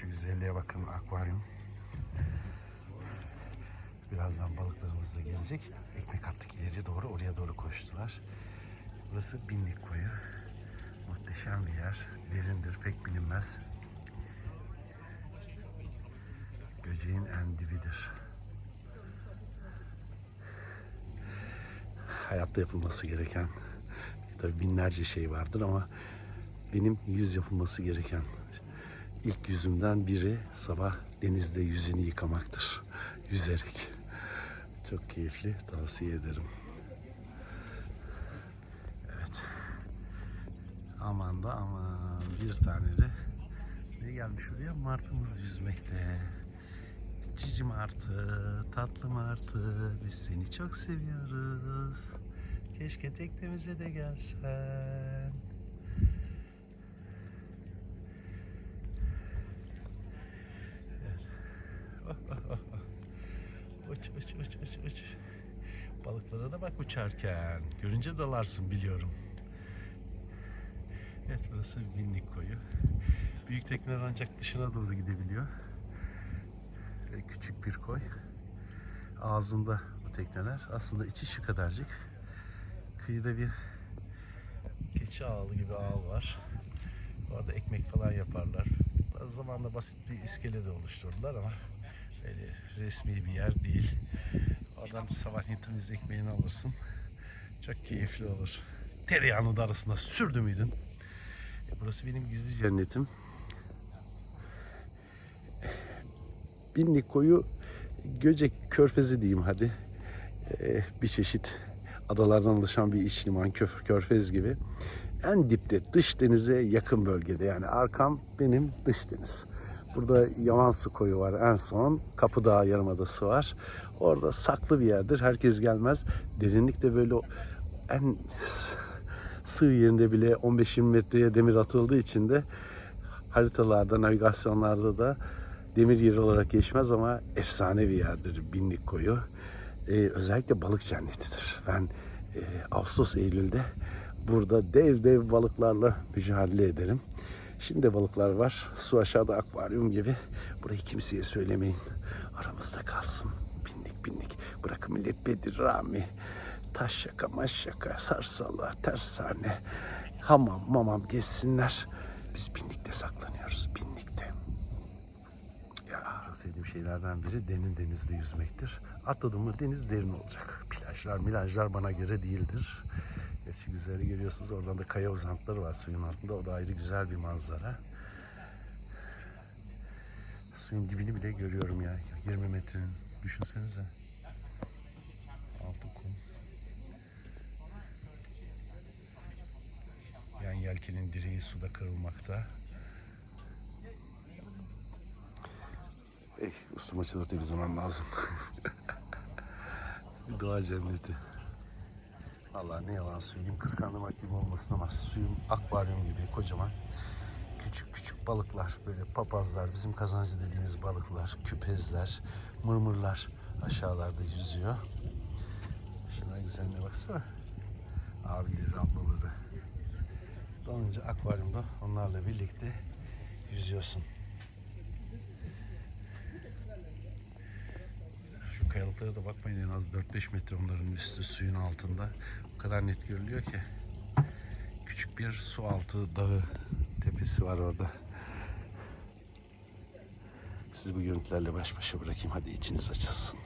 Şu güzelliğe bakın akvaryum. Birazdan balıklarımız da gelecek. Ekmek attık ileri doğru oraya doğru koştular. Burası Binlik Koyu. Muhteşem bir yer. Derindir pek bilinmez. Göceğin en dibidir. Hayatta yapılması gereken tabii binlerce şey vardır ama benim yüz yapılması gereken ilk yüzümden biri sabah denizde yüzünü yıkamaktır. Yüzerek. Çok keyifli. Tavsiye ederim. Evet. Aman da aman bir tane de ne gelmiş oraya? Martımız yüzmekte. Cici martı, tatlı martı, biz seni çok seviyoruz. Keşke teknemize de gelsen. Uçarken. Görünce dalarsın biliyorum. Evet burası binlik koyu. Büyük tekneler ancak dışına doğru gidebiliyor. Ve küçük bir koy. Ağzında bu tekneler. Aslında içi şu kadarcık. Kıyıda bir keçi ağlı gibi ağ var. Orada ekmek falan yaparlar. Bazı zamanda basit bir iskele de oluşturdular ama öyle resmi bir yer değil. Oradan sabahleyin temiz ekmeğini alırsın. Çok keyifli olur. Tereyağını da arasına sürdü müydün? E, Burası benim gizli cennetim. Binlik koyu Göcek Körfezi diyeyim hadi. Ee, bir çeşit adalardan oluşan bir iç liman köf- körfez gibi. En dipte dış denize yakın bölgede yani arkam benim dış deniz. Burada Yaman Su Koyu var en son. Kapıdağ Yarımadası var. Orada saklı bir yerdir. Herkes gelmez. Derinlik de böyle en sığ yerinde bile 15-20 metreye demir atıldığı için de haritalarda, navigasyonlarda da demir yeri olarak geçmez ama efsane bir yerdir Binlik Koyu. Ee, özellikle balık cennetidir. Ben e, Ağustos Eylül'de burada dev dev balıklarla mücadele ederim. Şimdi balıklar var. Su aşağıda akvaryum gibi. Burayı kimseye söylemeyin. Aramızda kalsın. Binlik binlik. Bırakın millet Bedir Rami. Taş şaka, maş şaka, sarsala, tersane, hamam, mamam geçsinler. Biz binlikte saklanıyoruz, binlikte. Ya çok sevdiğim şeylerden biri derin denizde yüzmektir. Atladım mı deniz derin olacak. Plajlar, milajlar bana göre değildir. Eski güzelliği görüyorsunuz. Oradan da kaya uzantıları var suyun altında. O da ayrı güzel bir manzara. Suyun dibini bile görüyorum ya. 20 metrenin. Düşünsenize. Altı kum. Yan yelkenin direği suda kırılmakta. Ey, ustum açılır lazım. Bir doğa cenneti. Vallahi ne yalan söyleyeyim kıskandırmak gibi olmasın ama suyum akvaryum gibi kocaman. Küçük küçük balıklar böyle papazlar bizim kazancı dediğimiz balıklar, küpezler, mırmırlar aşağılarda yüzüyor. Şuna güzelliğine baksana. Abileri, ablaları. Donunca akvaryumda onlarla birlikte yüzüyorsun. Şu kayalıklara da bakmayın en az 4-5 metre onların üstü suyun altında. O kadar net görülüyor ki. Küçük bir su altı dağı tepesi var orada. Sizi bu görüntülerle baş başa bırakayım. Hadi içiniz açılsın.